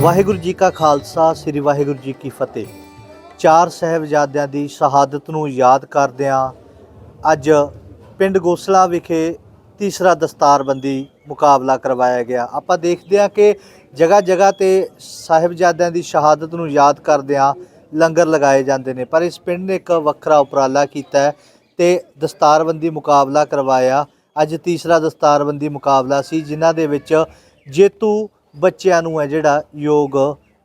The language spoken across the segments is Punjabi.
ਵਾਹਿਗੁਰੂ ਜੀ ਕਾ ਖਾਲਸਾ, ਸ੍ਰੀ ਵਾਹਿਗੁਰੂ ਜੀ ਕੀ ਫਤਿਹ। ਚਾਰ ਸਾਹਿਬਜ਼ਾਦਿਆਂ ਦੀ ਸ਼ਹਾਦਤ ਨੂੰ ਯਾਦ ਕਰਦਿਆਂ ਅੱਜ ਪਿੰਡ ਗੋਸਲਾ ਵਿਖੇ ਤੀਸਰਾ ਦਸਤਾਰਬੰਦੀ ਮੁਕਾਬਲਾ ਕਰਵਾਇਆ ਗਿਆ। ਆਪਾਂ ਦੇਖਦੇ ਹਾਂ ਕਿ ਜਗ੍ਹਾ ਜਗ੍ਹਾ ਤੇ ਸਾਹਿਬਜ਼ਾਦਿਆਂ ਦੀ ਸ਼ਹਾਦਤ ਨੂੰ ਯਾਦ ਕਰਦਿਆਂ ਲੰਗਰ ਲਗਾਏ ਜਾਂਦੇ ਨੇ। ਪਰ ਇਸ ਪਿੰਡ ਨੇ ਇੱਕ ਵੱਖਰਾ ਉਪਰਾਲਾ ਕੀਤਾ ਹੈ ਤੇ ਦਸਤਾਰਬੰਦੀ ਮੁਕਾਬਲਾ ਕਰਵਾਇਆ। ਅੱਜ ਤੀਸਰਾ ਦਸਤਾਰਬੰਦੀ ਮੁਕਾਬਲਾ ਸੀ, ਜਿਨ੍ਹਾਂ ਦੇ ਵਿੱਚ ਜੇਤੂ ਬੱਚਿਆਂ ਨੂੰ ਹੈ ਜਿਹੜਾ ਯੋਗ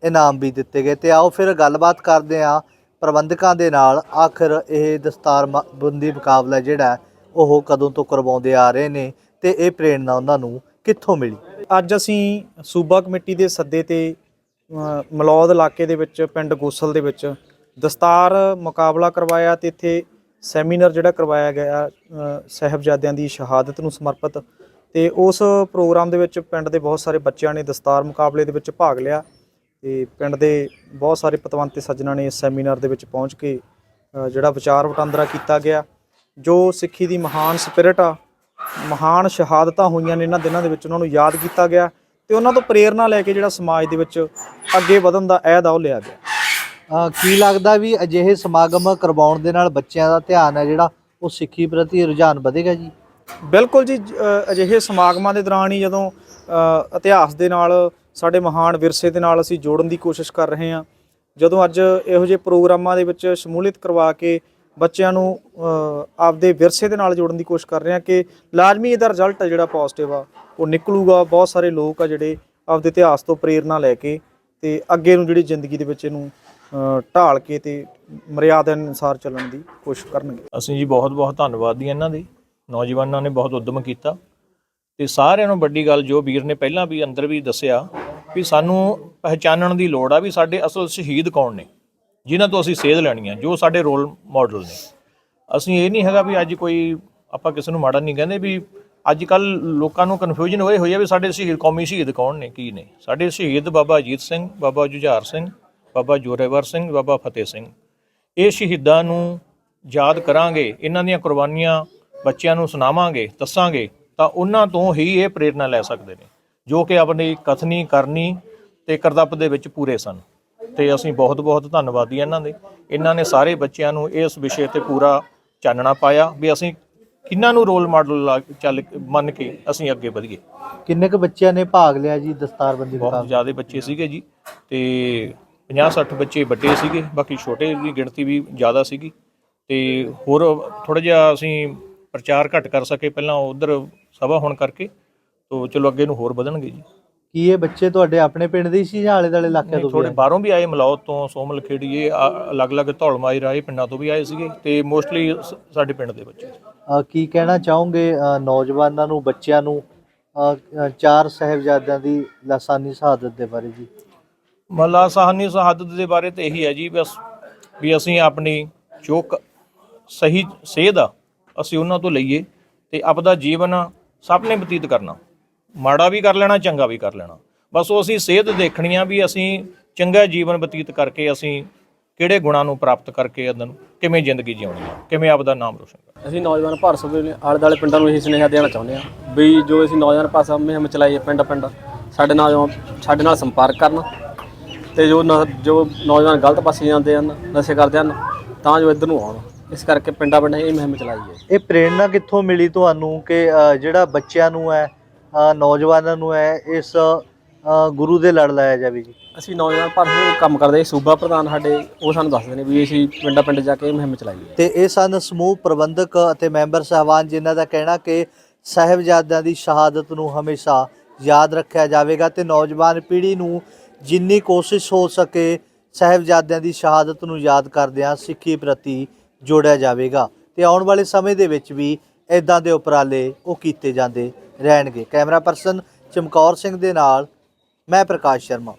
ਇਨਾਮ ਵੀ ਦਿੱਤੇ ਗਏ। ਤੇ ਆਓ ਫਿਰ ਗੱਲਬਾਤ ਕਰਦੇ ਹਾਂ ਪ੍ਰਬੰਧਕਾਂ ਦੇ ਨਾਲ। ਆਖਰ ਇਹ ਦਸਤਾਰ ਦਸਤਾਰਬੰਦੀ ਮੁਕਾਬਲਾ ਜਿਹੜਾ ਉਹ ਕਦੋਂ ਤੋਂ ਕਰਵਾਉਂਦੇ ਆ ਰਹੇ ਨੇ ਤੇ ਇਹ ਪ੍ਰੇਰਣਾ ਉਹਨਾਂ ਨੂੰ ਕਿੱਥੋਂ ਮਿਲੀ? ਅੱਜ ਅਸੀਂ ਸੂਬਾ ਕਮੇਟੀ ਦੇ ਸੱਦੇ ਤੇ ਮਲੌਦ ਇਲਾਕੇ ਦੇ ਵਿੱਚ ਪਿੰਡ ਗੋਸਲ ਦੇ ਵਿੱਚ ਦਸਤਾਰ ਮੁਕਾਬਲਾ ਕਰਵਾਇਆ ਤੇ ਇੱਥੇ ਸੈਮੀਨਾਰ ਜਿਹੜਾ ਕਰਵਾਇਆ ਗਿਆ ਅ, ਸਾਹਿਬਜ਼ਾਦਿਆਂ ਦੀ ਸ਼ਹਾਦਤ ਨੂੰ ਸਮਰਪਿਤ ਤੇ ਉਸ ਪ੍ਰੋਗਰਾਮ ਦੇ ਵਿੱਚ ਪਿੰਡ ਦੇ ਬਹੁਤ ਸਾਰੇ ਬੱਚਿਆਂ ਨੇ ਦਸਤਾਰ ਮੁਕਾਬਲੇ ਦੇ ਵਿੱਚ ਭਾਗ ਲਿਆ ਤੇ ਪਿੰਡ ਦੇ ਬਹੁਤ ਸਾਰੇ ਪਤਵੰਤ ਤੇ ਸੱਜਣਾ ਨੇ ਇਸ ਸੈਮੀਨਾਰ ਦੇ ਵਿੱਚ ਪਹੁੰਚ ਕੇ ਜਿਹੜਾ ਵਿਚਾਰ ਵਟਾਂਦਰਾ ਕੀਤਾ ਗਿਆ, ਜੋ ਸਿੱਖੀ ਦੀ ਮਹਾਨ ਸਪਿਰਿਟ ਆ, ਮਹਾਨ ਸ਼ਹਾਦਤਾਂ ਹੋਈਆਂ ਨੇ ਇਹਨਾਂ ਦਿਨਾਂ ਦੇ ਵਿੱਚ, ਉਹਨਾਂ ਨੂੰ ਯਾਦ ਕੀਤਾ ਗਿਆ ਤੇ ਉਹਨਾਂ ਤੋਂ ਪ੍ਰੇਰਣਾ ਲੈ ਕੇ ਜਿਹੜਾ ਸਮਾਜ ਦੇ ਵਿੱਚ ਅੱਗੇ ਵਧਣ ਦਾ ਅਹਿਦ ਆ ਉਹ ਲਿਆ ਗਿਆ। ਕੀ ਲੱਗਦਾ ਵੀ ਅਜਿਹੇ ਸਮਾਗਮ ਕਰਵਾਉਣ ਦੇ ਨਾਲ ਬੱਚਿਆਂ ਦਾ ਧਿਆਨ ਹੈ ਜਿਹੜਾ ਉਹ ਸਿੱਖੀ ਪ੍ਰਤੀ ਰੁਝਾਨ ਵਧੇਗਾ ਜੀ? ਬਿਲਕੁਲ ਜੀ ਅਜਿਹੇ ਸਮਾਗਮਾਂ ਦੇ ਦੌਰਾਨ ਹੀ ਜਦੋਂ ਇਤਿਹਾਸ ਦੇ ਨਾਲ, ਸਾਡੇ ਮਹਾਨ ਵਿਰਸੇ ਦੇ ਨਾਲ ਅਸੀਂ ਜੋੜਨ ਦੀ ਕੋਸ਼ਿਸ਼ ਕਰ ਰਹੇ ਹਾਂ, ਜਦੋਂ ਅੱਜ ਇਹੋ ਜਿਹੇ ਪ੍ਰੋਗਰਾਮਾਂ ਦੇ ਵਿੱਚ ਸ਼ਮੂਲੀਅਤ ਕਰਵਾ ਕੇ ਬੱਚਿਆਂ ਨੂੰ ਆਪਦੇ ਵਿਰਸੇ ਦੇ ਨਾਲ ਜੋੜਨ ਦੀ ਕੋਸ਼ਿਸ਼ ਕਰ ਰਹੇ ਹਾਂ ਕਿ ਲਾਜ਼ਮੀ ਇਹਦਾ ਰਿਜ਼ਲਟ ਹੈ ਜਿਹੜਾ ਪੋਜ਼ਿਟਿਵ ਆ, ਉਹ ਨਿਕਲੂਗਾ, ਬਹੁਤ ਸਾਰੇ ਲੋਕ ਆ ਜਿਹੜੇ ਆਪਦੇ ਇਤਿਹਾਸ ਤੋਂ ਪ੍ਰੇਰਣਾ ਲੈ ਕੇ ਤੇ ਅੱਗੇ ਨੂੰ ਜਿਹੜੀ ਜ਼ਿੰਦਗੀ ਦੇ ਵਿੱਚ ਇਹਨੂੰ ਢਾਲ ਕੇ ਤੇ ਮਰਿਆਦਾ ਅਨੁਸਾਰ ਚੱਲਣ ਦੀ ਕੋਸ਼ਿਸ਼ ਕਰਨਗੇ। ਅਸੀਂ ਜੀ ਬਹੁਤ ਬਹੁਤ ਧੰਨਵਾਦੀ ਇਹਨਾਂ ਦੇ। ਨੌਜਵਾਨਾਂ ਨੇ ਬਹੁਤ ਉਦਮ ਕੀਤਾ। ਤੇ ਸਾਰਿਆਂ ਨੂੰ ਵੱਡੀ ਗੱਲ ਜੋ ਵੀਰ ਨੇ ਪਹਿਲਾਂ ਵੀ ਅੰਦਰ ਵੀ ਦੱਸਿਆ ਵੀ ਸਾਨੂੰ ਪਹਿਚਾਨਣ ਦੀ ਲੋੜ ਆ ਵੀ ਸਾਡੇ ਅਸਲ ਸ਼ਹੀਦ ਕੌਣ ਨੇ, ਜਿਨ੍ਹਾਂ ਤੋਂ ਅਸੀਂ ਸੇਧ ਲੈਣੀ ਆ, ਜੋ ਸਾਡੇ ਰੋਲ ਮਾਡਲ ਨੇ। ਅਸੀਂ ਇਹ ਨਹੀਂ ਹੈਗਾ ਵੀ ਅੱਜ ਕੋਈ ਆਪਾਂ ਕਿਸੇ ਨੂੰ ਮਾੜਾ ਨਹੀਂ ਕਹਿੰਦੇ ਵੀ ਅੱਜ ਕੱਲ ਲੋਕਾਂ ਨੂੰ ਕਨਫਿਊਜ਼ਨ ਹੋਏ ਹੋਈ ਆ ਵੀ ਸਾਡੇ ਸ਼ਹੀਦ, ਕੌਮੀ ਸ਼ਹੀਦ ਕੌਣ ਨੇ, ਕੀ ਨੇ। ਸਾਡੇ ਸ਼ਹੀਦ ਬਾਬਾ ਅਜੀਤ ਸਿੰਘ, ਬਾਬਾ ਜੁਝਾਰ ਸਿੰਘ, ਬਾਬਾ ਜ਼ੋਰੇਵਰ ਸਿੰਘ, ਬਾਬਾ ਫਤਿਹ ਸਿੰਘ। ਇਹ ਸ਼ਹੀਦਾਂ ਨੂੰ ਯਾਦ ਕਰਾਂਗੇ, ਇਹਨਾਂ ਦੀਆਂ ਕੁਰਬਾਨੀਆਂ ਬੱਚਿਆਂ ਨੂੰ ਸੁਣਾਵਾਂਗੇ ਦੱਸਾਂਗੇ ਤਾਂ ਉਹਨਾਂ ਤੋਂ ਹੀ ਇਹ ਪ੍ਰੇਰਣਾ ਲੈ ਸਕਦੇ ਨੇ ਜੋ ਕਿ ਆਪਣੀ ਕਥਨੀ ਕਰਨੀ ਤੇ ਕਰਤੱਵ ਦੇ ਵਿੱਚ ਪੂਰੇ ਸਨ। ਤੇ ਅਸੀਂ ਬਹੁਤ ਬਹੁਤ ਧੰਨਵਾਦੀ ਇਹਨਾਂ ਦੇ। ਇਹਨਾਂ ਨੇ ਸਾਰੇ ਬੱਚਿਆਂ ਨੂੰ ਇਸ ਵਿਸ਼ੇ ਤੇ ਪੂਰਾ ਚਾਨਣਾ ਪਾਇਆ ਵੀ ਅਸੀਂ ਕਿਹਨਾਂ ਨੂੰ ਰੋਲ ਮਾਡਲ ਚੱਲ ਮੰਨ ਕੇ ਅਸੀਂ ਅੱਗੇ ਵਧੀਏ। ਕਿੰਨੇ ਕੁ ਬੱਚਿਆਂ ਨੇ ਭਾਗ ਲਿਆ ਜੀ ਦਸਤਾਰਬੰਦੀ ਬਹੁਤ ਮੁਕਾਬਲੇ ਜ਼ਿਆਦਾ ਬੱਚੇ ਸੀਗੇ ਜੀ ਤੇ 50 60 ਬੱਚੇ ਵੱਡੇ ਸੀਗੇ ਬਾਕੀ ਛੋਟੇ ਦੀ ਗਿਣਤੀ ਵੀ ਜ਼ਿਆਦਾ ਸੀਗੀ। ਤੇ ਹੋਰ ਥੋੜਾ ਜਿਹਾ ਅਸੀਂ ਪ੍ਰਚਾਰ ਘੱਟ ਕਰ ਸਕੇ ਪਹਿਲਾਂ ਉਧਰ ਸਭਾ ਹੋਣ ਕਰਕੇ ਤੋਂ ਚਲੋ ਅੱਗੇ ਨੂੰ ਹੋਰ ਵਧਣਗੇ ਜੀ। ਕੀ ਇਹ ਬੱਚੇ ਤੁਹਾਡੇ ਆਪਣੇ ਪਿੰਡ ਦੇ ਸੀ ਜਾਂ ਆਲੇ ਦਾਲੇ ਇਲਾਕਿਆਂ ਤੋਂ ਥੋੜੇ? ਬਾਹਰੋਂ ਵੀ ਆਏ ਮਲੌਦ ਤੋਂ ਸੋਮਲ ਖੇੜੀ ਇਹ ਆ- ਅਲੱਗ-ਅਲੱਗ ਧੌਲਮਾਈ ਰਾਏ ਪਿੰਡਾਂ ਤੋਂ ਵੀ ਆਏ ਸੀਗੇ ਤੇ ਮੋਸਟਲੀ ਸਾਡੇ ਪਿੰਡ ਦੇ ਬੱਚੇ। ਕੀ ਕਹਿਣਾ ਚਾਹੋਗੇ ਨੌਜਵਾਨਾਂ ਨੂੰ ਬੱਚਿਆਂ ਨੂੰ ਚਾਰ ਸਾਹਿਬਜ਼ਾਦਿਆਂ ਦੀ ਲਾਸਾਨੀ ਸ਼ਹਾਦਤ ਦੇ ਬਾਰੇ ਜੀ? ਮੱਲਾ ਸਾਹਨੀ ਸ਼ਹਾਦਤ ਦੇ ਬਾਰੇ ਤੇ ਇਹੀ ਹੈ ਜੀ ਬਸ ਵੀ ਅਸੀਂ ਆਪਣੀ ਜੋ ਸਹੀ ਸੇਧ ਆ ਅਸੀਂ ਉਹਨਾਂ ਤੋਂ ਲਈਏ ਤੇ ਆਪਦਾ ਜੀਵਨ ਸਭ ਨੇ ਬਤੀਤ ਕਰਨਾ। ਮਾੜਾ ਵੀ ਕਰ ਲੈਣਾ, ਚੰਗਾ ਵੀ ਕਰ ਲੈਣਾ। ਬਸ ਉਹ ਅਸੀਂ ਸੇਧ ਦੇਖਣੀ ਆ ਵੀ ਅਸੀਂ ਚੰਗਾ ਜੀਵਨ ਬਤੀਤ ਕਰਕੇ ਅਸੀਂ ਕਿਹੜੇ ਗੁਣਾਂ ਨੂੰ ਪ੍ਰਾਪਤ ਕਰਕੇ ਅਦਨ ਕਿਵੇਂ ਜ਼ਿੰਦਗੀ ਜਿਉਣੀ ਆ, ਕਿਵੇਂ ਆਪਦਾ ਨਾਮ ਰੋਸ਼ਨ ਕਰਨਾ। ਅਸੀਂ ਨੌਜਵਾਨ ਭਾਰਤ ਸਭਾ ਦੇ ਆਲੇ ਦੁਆਲੇ ਪਿੰਡਾਂ ਨੂੰ ਇਹ ਸੁਨੇਹਾ ਦੇਣਾ ਚਾਹੁੰਦੇ ਹਾਂ ਵੀ ਜੋ ਅਸੀਂ ਨੌਜਵਾਨ ਪਾਸਾ ਮੁਹਿੰਮ ਚਲਾਈਏ ਪਿੰਡ ਪਿੰਡ ਸਾਡੇ ਨਾਲ ਸਾਡੇ ਨਾਲ ਸੰਪਰਕ ਕਰਨ ਤੇ ਜੋ ਨ- ਜੋ ਨੌਜਵਾਨ ਗਲਤ ਪਾਸੇ ਜਾਂਦੇ ਹਨ, ਨਸ਼ੇ ਕਰਦੇ ਹਨ, ਤਾਂ ਜੋ ਇੱਧਰ ਨੂੰ ਆਉਣ। ਇਸ ਕਰਕੇ ਪਿੰਡਾਂ ਪਿੰਡਾਂ ਇਹ ਮੁਹਿੰਮ ਚਲਾਈ ਹੈ। ਇਹ ਪ੍ਰੇਰਣਾ ਕਿੱਥੋਂ ਮਿਲੀ ਤੁਹਾਨੂੰ ਕਿ ਜਿਹੜਾ ਬੱਚਿਆਂ ਨੂੰ ਹੈ ਨੌਜਵਾਨਾਂ ਨੂੰ ਹੈ ਇਸ ਗੁਰੂ ਦੇ ਲੜ ਲਾਇਆ ਜਾਵੇ ਜੀ? ਅਸੀਂ ਨੌਜਵਾਨ ਭਾਰਤ ਕੰਮ ਕਰਦੇ ਸੂਬਾ ਪ੍ਰਧਾਨ ਸਾਡੇ ਉਹ ਸਾਨੂੰ ਦੱਸਦੇ ਨੇ ਵੀ ਅਸੀਂ ਪਿੰਡਾਂ ਪਿੰਡ ਜਾ ਕੇ ਇਹ ਮੁਹਿੰਮ ਚਲਾਈ ਹੈ। ਤੇ ਇਹ ਸਨ ਸਮੂਹ ਪ੍ਰਬੰਧਕ ਅਤੇ ਮੈਂਬਰ ਸਹਿਬਾਨ ਜਿਨ੍ਹਾਂ ਦਾ ਕਹਿਣਾ ਕਿ ਸਾਹਿਬਜ਼ਾਦਿਆਂ ਦੀ ਸ਼ਹਾਦਤ ਨੂੰ ਹਮੇਸ਼ਾ ਯਾਦ ਰੱਖਿਆ ਜਾਵੇਗਾ ਤੇ ਨੌਜਵਾਨ ਪੀੜ੍ਹੀ ਨੂੰ ਜਿੰਨੀ ਕੋਸ਼ਿਸ਼ ਹੋ ਸਕੇ ਸਾਹਿਬਜ਼ਾਦਿਆਂ ਦੀ ਸ਼ਹਾਦਤ ਨੂੰ ਯਾਦ ਕਰਦਿਆਂ ਸਿੱਖੀ ਪ੍ਰਤੀ ਜੋੜਿਆ ਜਾਵੇਗਾ ਤੇ ਆਉਣ ਵਾਲੇ ਸਮੇਂ ਦੇ ਵਿੱਚ ਵੀ ਇਦਾਂ ਦੇ ਉਪਰਾਲੇ ਉਹ ਕੀਤੇ ਜਾਂਦੇ ਰਹਿਣਗੇ। ਕੈਮਰਾ ਪਰਸਨ ਚਮਕੌਰ ਸਿੰਘ ਦੇ ਨਾਲ, ਮੈਂ ਪ੍ਰਕਾਸ਼ ਸ਼ਰਮਾ।